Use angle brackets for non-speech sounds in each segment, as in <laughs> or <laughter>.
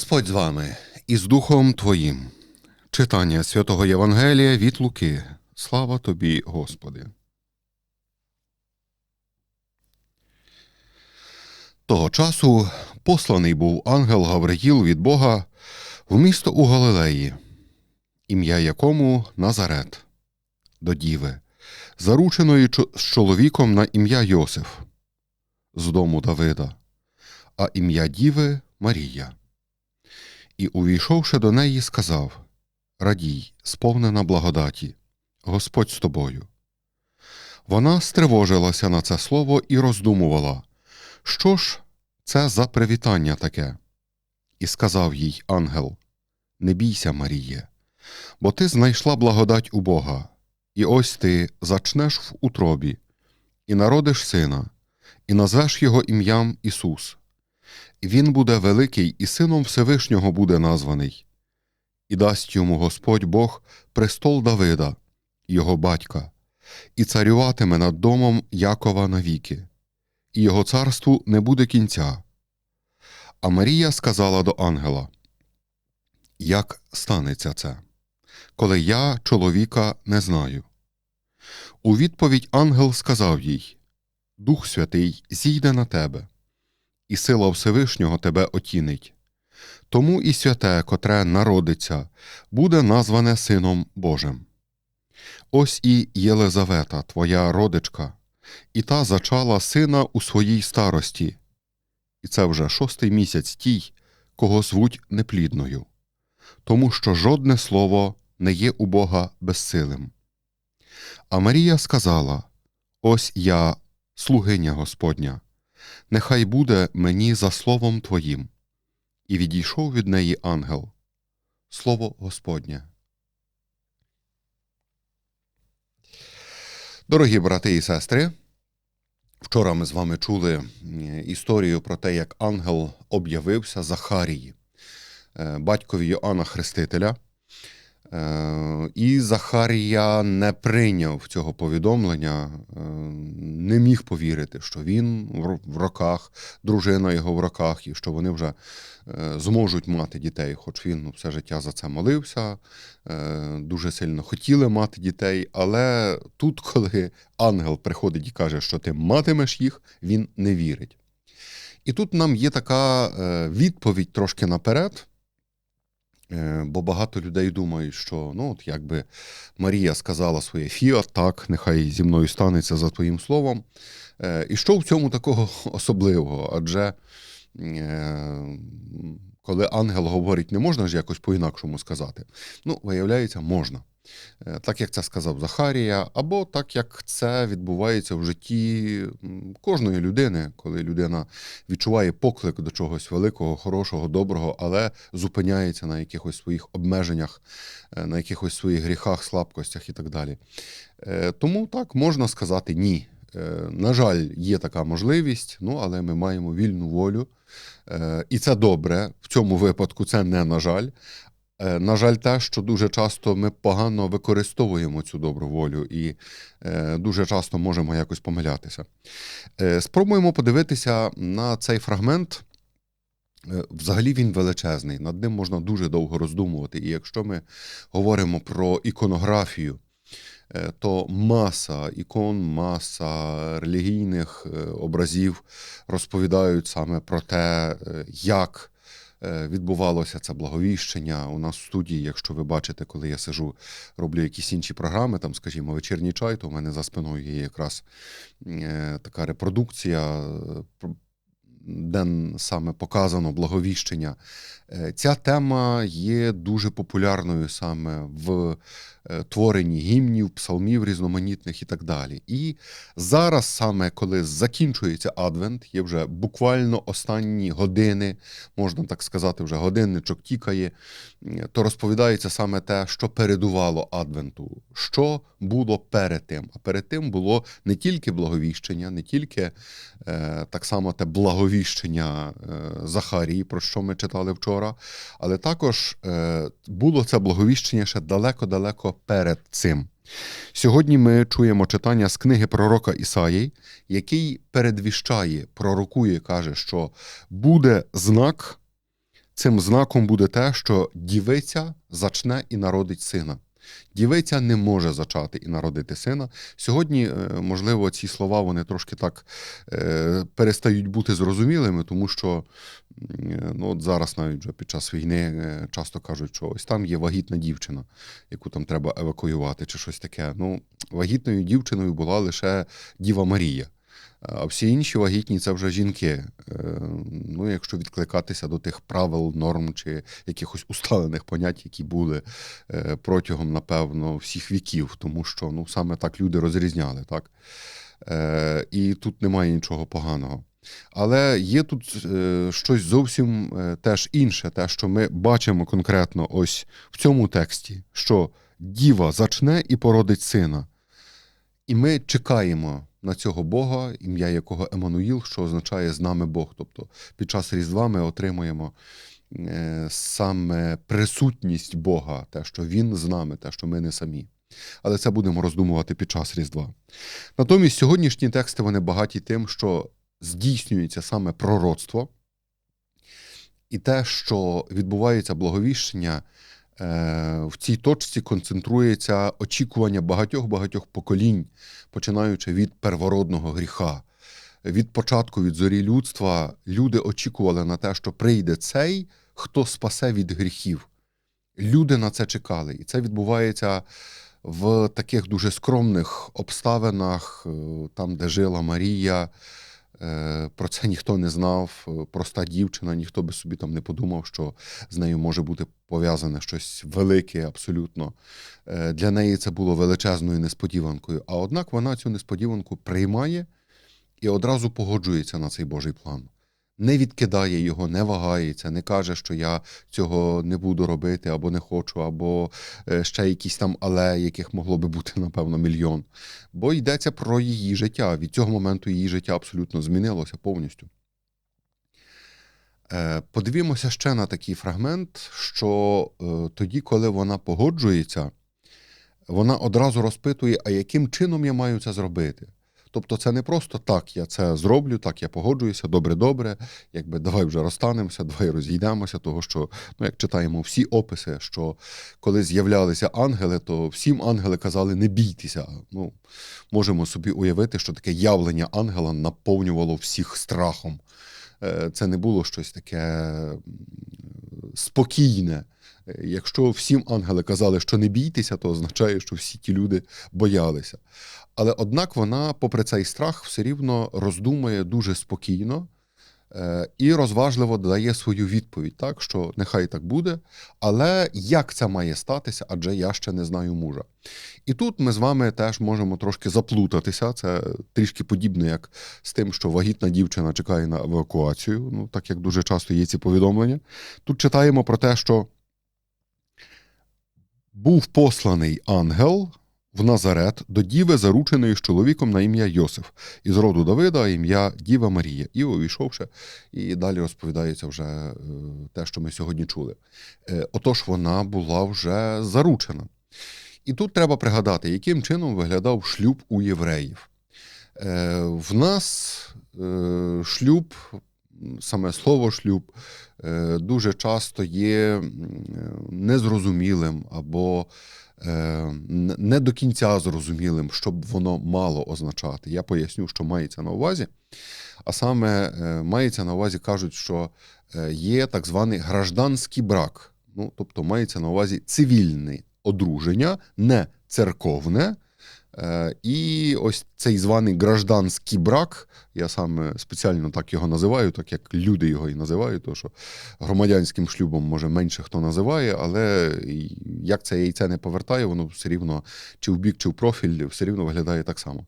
Господь з вами і з Духом Твоїм. Читання святого Євангелія від Луки. Слава тобі, Господи. Того часу посланий був ангел Гавриїл від Бога в місто у Галилеї, ім'я якому Назарет, до діви, зарученої з чоловіком на ім'я Йосиф, з дому Давида, а ім'я діви Марія. І, увійшовши до неї, сказав Радій, сповнена благодаті, Господь з тобою. Вона стривожилася на це слово і роздумувала, що ж це за привітання таке? І сказав їй ангел: Не бійся, Маріє, бо ти знайшла благодать у Бога, і ось ти зачнеш в утробі, і народиш сина, і назвеш його ім'ям Ісус. Він буде великий, і сином Всевишнього буде названий, і дасть йому Господь Бог престол Давида, його батька, і царюватиме над домом Якова навіки, і його царству не буде кінця. А Марія сказала до ангела: Як станеться це, коли я чоловіка не знаю? У відповідь ангел сказав їй: Дух Святий зійде на тебе і сила Всевишнього тебе отінить. Тому і святе, котре народиться, буде назване Сином Божим. Ось і Єлизавета, твоя родичка, і та зачала сина у своїй старості, і це вже шостий місяць тій, кого звуть неплідною, тому що жодне слово не є у Бога безсилим. А Марія сказала: Ось я, слугиня Господня нехай буде мені за словом Твоїм. І відійшов від неї ангел. Слово Господнє. Дорогі брати і сестри, вчора ми з вами чули історію про те, як ангел об'явився Захарії, е, батькові Йоанна Хрестителя. Е, І Захарія не прийняв цього повідомлення, е, не міг повірити, що він в ро- роках, дружина його в роках, і що вони вже е, зможуть мати дітей. Хоч він ну, все життя за це молився, дуже сильно хотіли мати дітей. Але тут, <laughs> коли ангел приходить і каже, що ти матимеш їх, він не вірить. І тут нам є така відповідь трошки наперед. Е, Бо багато людей думають, що ну, от якби Марія сказала своє фіат, так, нехай зі мною станеться за твоїм словом. Е, І що в цьому такого <laughs> особливого? Адже е, коли ангел говорить, не можна ж якось по-інакшому сказати. Ну, виявляється, можна. Е, Так як це сказав Захарія, або так як це відбувається в житті кожної людини, коли людина відчуває поклик до чогось великого, хорошого, доброго, але зупиняється на якихось своїх обмеженнях, е, на якихось своїх гріхах, слабкостях і так далі. Е, Тому так можна сказати ні. На жаль, є така можливість, ну але ми маємо вільну волю. І це добре. В цьому випадку це не на жаль. Е, На жаль, те, що дуже часто ми погано використовуємо цю добру волю і е, дуже часто можемо якось помилятися. Е, Спробуємо подивитися на цей фрагмент. Взагалі він величезний, над ним можна дуже довго роздумувати. І якщо ми говоримо про іконографію, то маса ікон, маса релігійних образів розповідають саме про те, як відбувалося це благовіщення. У нас в студії, якщо ви бачите, коли я сижу, роблю якісь інші програми, там, скажімо, вечірній чай, то в мене за спиною є якраз е, така репродукція. Де саме показано благовіщення. Е, Ця тема є дуже популярною саме в е, творенні гімнів, псалмів різноманітних і так далі. І зараз, саме коли закінчується Адвент, є вже буквально останні години, можна так сказати, вже годинничок тікає, то розповідається саме те, що передувало Адвенту, що було перед тим. А перед тим було не тільки благовіщення, не тільки е, так само те благовіщення е, Захарії, про що ми читали вчора, але також е, було це благовіщення ще далеко-далеко перед цим. Сьогодні ми чуємо читання з книги пророка Ісаї, який передвіщає, пророкує, каже, що буде знак цим знаком буде те, що дівиця зачне і народить сина. Дівиця не може зачати і народити сина. Сьогодні, е, можливо, ці слова вони трошки так е, перестають бути зрозумілими, тому що ну, от зараз навіть вже під час війни е, часто кажуть, що ось там є вагітна дівчина, яку там треба евакуювати, чи щось таке. Ну, вагітною дівчиною була лише Діва Марія. А всі інші вагітні це вже жінки. Е, Ну, якщо відкликатися до тих правил, норм чи якихось усталених понять, які були е, протягом, напевно, всіх віків, тому що ну, саме так люди розрізняли. Так? Е, І тут немає нічого поганого. Але є тут щось зовсім теж інше, те, що ми бачимо конкретно ось в цьому тексті, що діва зачне і породить сина. І ми чекаємо на цього Бога, ім'я якого Еммануїл, що означає з нами Бог. Тобто під час Різдва ми отримуємо е, саме присутність Бога, те, що Він з нами, те, що ми не самі. Але це будемо роздумувати під час Різдва. Натомість сьогоднішні тексти вони багаті тим, що здійснюється саме пророцтво, і те, що відбувається благовіщення, в цій точці концентрується очікування багатьох-багатьох поколінь, починаючи від первородного гріха. Від початку, від зорі людства, люди очікували на те, що прийде цей, хто спасе від гріхів. Люди на це чекали. І це відбувається в таких дуже скромних обставинах, е, там, де жила Марія. Е, Про це ніхто не знав. Е, Проста дівчина, ніхто би собі там не подумав, що з нею може бути пов'язане щось велике, абсолютно. Е, Для неї це було величезною несподіванкою. А однак вона цю несподіванку приймає і одразу погоджується на цей Божий план. Не відкидає його, не вагається, не каже, що я цього не буду робити або не хочу, або е, ще якісь там але, яких могло би бути, напевно, мільйон. Бо йдеться про її життя. Від цього моменту її життя абсолютно змінилося повністю. Е, Подивімося ще на такий фрагмент, що е, тоді, коли вона погоджується, вона одразу розпитує, а яким чином я маю це зробити. Тобто це не просто так, я це зроблю, так я погоджуюся, добре-добре, якби давай вже розстанемося, давай розійдемося, того що, ну як читаємо всі описи, що коли з'являлися ангели, то всім ангели казали не бійтеся. Ну, можемо собі уявити, що таке явлення ангела наповнювало всіх страхом. Е, Це не було щось таке спокійне. Якщо всім ангели казали, що не бійтеся, то означає, що всі ті люди боялися. Але однак вона, попри цей страх, все рівно роздумує дуже спокійно е, і розважливо дає свою відповідь, так що нехай так буде. Але як це має статися, адже я ще не знаю мужа. І тут ми з вами теж можемо трошки заплутатися. Це трішки подібно, як з тим, що вагітна дівчина чекає на евакуацію, ну так як дуже часто є ці повідомлення. Тут читаємо про те, що був посланий ангел в Назарет до діви, зарученої з чоловіком на ім'я Йосиф, із роду Давида ім'я Діва Марія. І увійшовши, і далі розповідається вже е, те, що ми сьогодні чули. Е, Отож, вона була вже заручена. І тут треба пригадати, яким чином виглядав шлюб у євреїв. Е, В нас шлюб, саме слово шлюб, е, дуже часто є е, незрозумілим або е, не до кінця зрозумілим, що б воно мало означати. Я поясню, що мається на увазі. А саме мається на увазі, кажуть, що є так званий гражданський брак. Ну, тобто мається на увазі цивільне одруження, не церковне. Е, І ось цей званий гражданський брак, я саме спеціально так його називаю, так як люди його і називають, тому що громадянським шлюбом може менше хто називає, але як це яйце не повертає, воно все рівно чи в бік, чи в профіль, все рівно виглядає так само.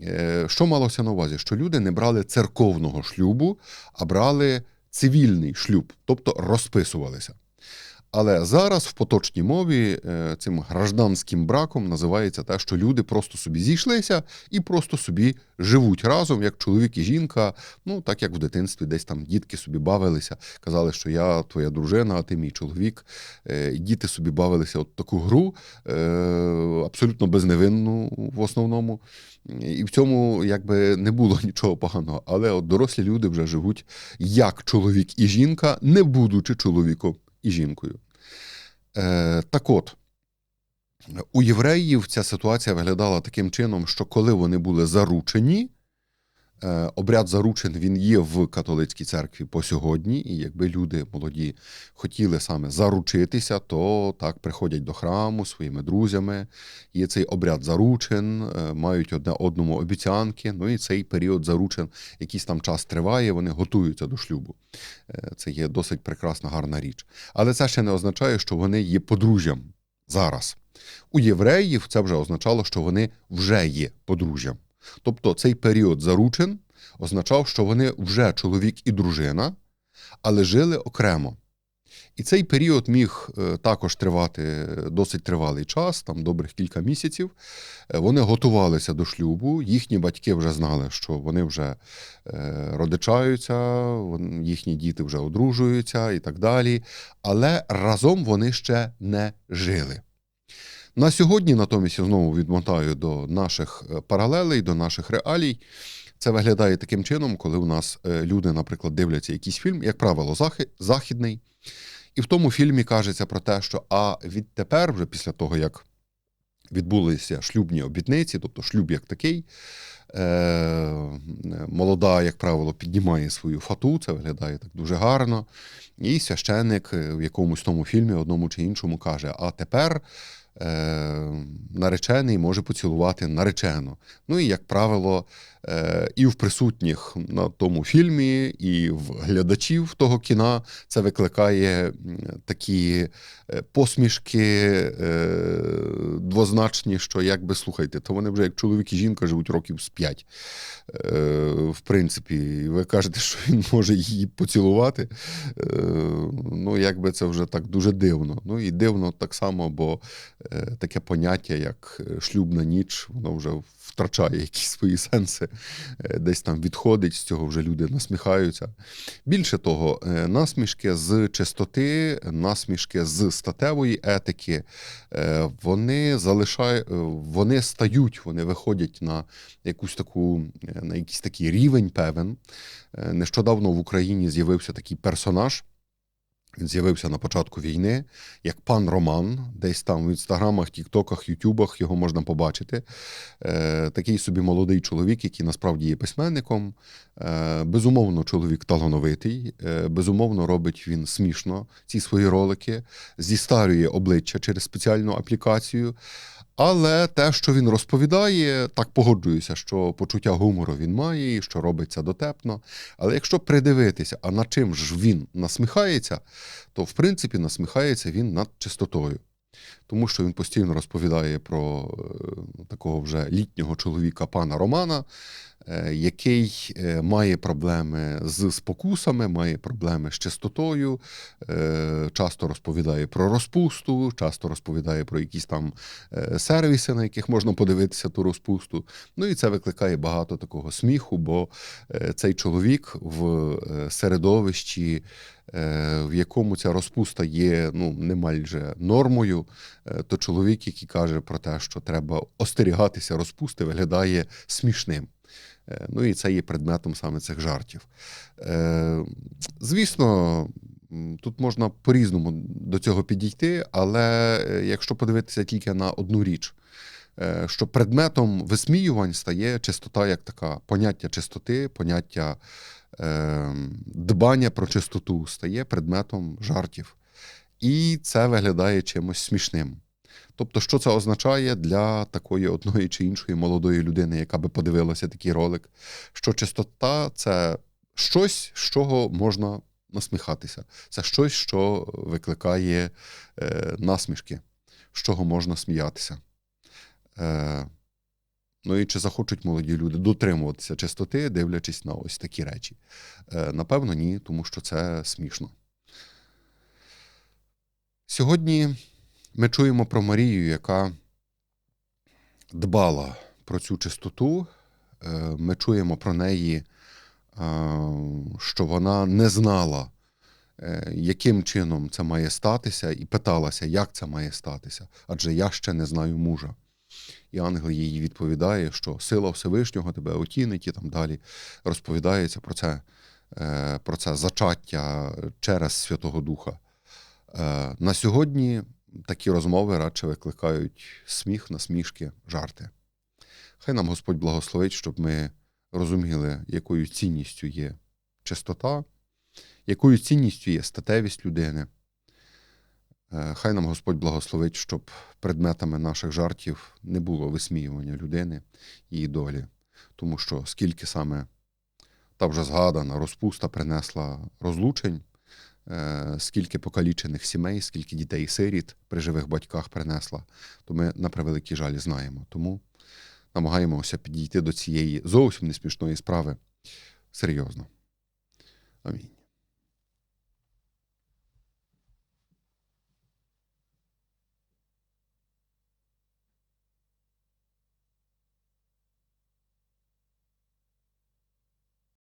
Е, Що малося на увазі? Що люди не брали церковного шлюбу, а брали цивільний шлюб, тобто розписувалися. Але зараз в поточній мові е, цим гражданським браком називається те, що люди просто собі зійшлися і просто собі живуть разом, як чоловік і жінка. Ну так як в дитинстві, десь там дітки собі бавилися, казали, що я твоя дружина, а ти мій чоловік. Е, Діти собі бавилися от таку гру, е, абсолютно безневинну в основному. І в цьому якби не було <laughs> нічого поганого. Але от дорослі люди вже живуть як чоловік і жінка, не будучи чоловіком і жінкою. Е, Так от, у євреїв ця ситуація виглядала таким чином, що коли вони були заручені, обряд заручин він є в католицькій церкві по сьогодні, і якби люди молоді хотіли саме заручитися, то так приходять до храму своїми друзями. Є цей обряд заручин, е, мають одне одному обіцянки. Ну і цей період заручин якийсь там час триває, вони готуються до шлюбу. Е, Це є досить прекрасна, гарна річ. Але це ще не означає, що вони є подружжям зараз. У євреїв це вже означало, що вони вже є подружжям. Тобто цей період заручин означав, що вони вже чоловік і дружина, але жили окремо. І цей період міг е, також тривати досить тривалий час, там добрих кілька місяців. Е, Вони готувалися до шлюбу, їхні батьки вже знали, що вони вже е, родичаються, їхні діти вже одружуються і так далі. Але разом вони ще не жили. На сьогодні, натомість, я знову відмотаю до наших е, паралелей, до наших реалій. Це виглядає таким чином, коли у нас е, люди, наприклад, дивляться якийсь фільм, як правило, західний. І в тому фільмі кажеться про те, що а відтепер, вже після того, як відбулися шлюбні обітниці, тобто шлюб як такий, е, молода, як правило, піднімає свою фату, це виглядає так дуже гарно. І священник е, в якомусь тому фільмі, одному чи іншому, каже: а тепер. Е, Наречений може поцілувати наречену. Ну і, як правило, е, і в присутніх на тому фільмі, і в глядачів того кіна це викликає такі е, посмішки двозначні, що якби слухайте, то вони вже як чоловік і жінка живуть років з п'ять. В принципі, ви кажете, що він може її поцілувати. Е, Ну, якби це вже так дуже дивно. Ну і дивно так само, бо е, таке поняття, як е, шлюбна ніч, воно вже втрачає якісь свої сенси, десь там відходить, з цього вже люди насміхаються. Більше того, насмішки з чистоти, насмішки з статевої етики, вони залишають, вони стають, вони виходять на якусь таку, на якийсь рівень певен. Е, Нещодавно в Україні з'явився такий персонаж. Він з'явився на початку війни, як пан Роман, десь там в інстаграмах, тіктоках, ютубах його можна побачити. Е, такий собі молодий чоловік, який насправді є письменником. Е, безумовно, чоловік талановитий, е, безумовно, робить він смішно ці свої ролики, зістарює обличчя через спеціальну аплікацію. Але те, що він розповідає, так погоджуюся, що почуття гумору він має, і що робиться дотепно. Але якщо придивитися, а над чим ж він насміхається, то в принципі насміхається він над чистотою. Тому що він постійно розповідає про е, такого вже літнього чоловіка пана Романа, е, який е, має проблеми з спокусами, має проблеми з чистотою, часто розповідає про розпусту, часто розповідає про якісь там сервіси, на яких можна подивитися ту розпусту. Ну і це викликає багато такого сміху, бо цей чоловік в середовищі, в якому ця розпуста є ну, не майже нормою, е, то чоловік, який каже про те, що треба остерігатися розпусти, виглядає смішним. Е, Ну і це є предметом саме цих жартів. Е, Звісно, тут можна по-різному до цього підійти, але е, якщо подивитися тільки на одну річ, е, що предметом висміювань стає чистота як така, поняття чистоти, поняття е, дбання про чистоту стає предметом жартів. І це виглядає чимось смішним. Тобто, що це означає для такої одної чи іншої молодої людини, яка би подивилася такий ролик, що чистота це щось, з чого можна насміхатися. Це щось, що викликає е, насмішки, з чого можна сміятися. Е, ну і чи захочуть молоді люди дотримуватися чистоти, дивлячись на ось такі речі? Е, напевно, ні, тому що це смішно. Сьогодні ми чуємо про Марію, яка дбала про цю чистоту. Е, Ми чуємо про неї, е, що вона не знала, яким чином це має статися, і питалася, як це має статися, адже я ще не знаю мужа. І ангел їй відповідає, що сила Всевишнього тебе отінить і там далі розповідається про це, е, про це зачаття через Святого Духа. Е, На сьогодні такі розмови радше викликають сміх, насмішки, жарти. Хай нам Господь благословить, щоб ми розуміли, якою цінністю є чистота, якою цінністю є статевість людини. Е, Хай нам Господь благословить, щоб предметами наших жартів не було висміювання людини, її долі. Тому що скільки саме та вже згадана розпуста принесла розлучень, е, скільки покалічених сімей, скільки дітей сиріт при живих батьках принесла, то ми на превеликий жаль знаємо. Тому намагаємося підійти до цієї зовсім не смішної справи серйозно. Амінь.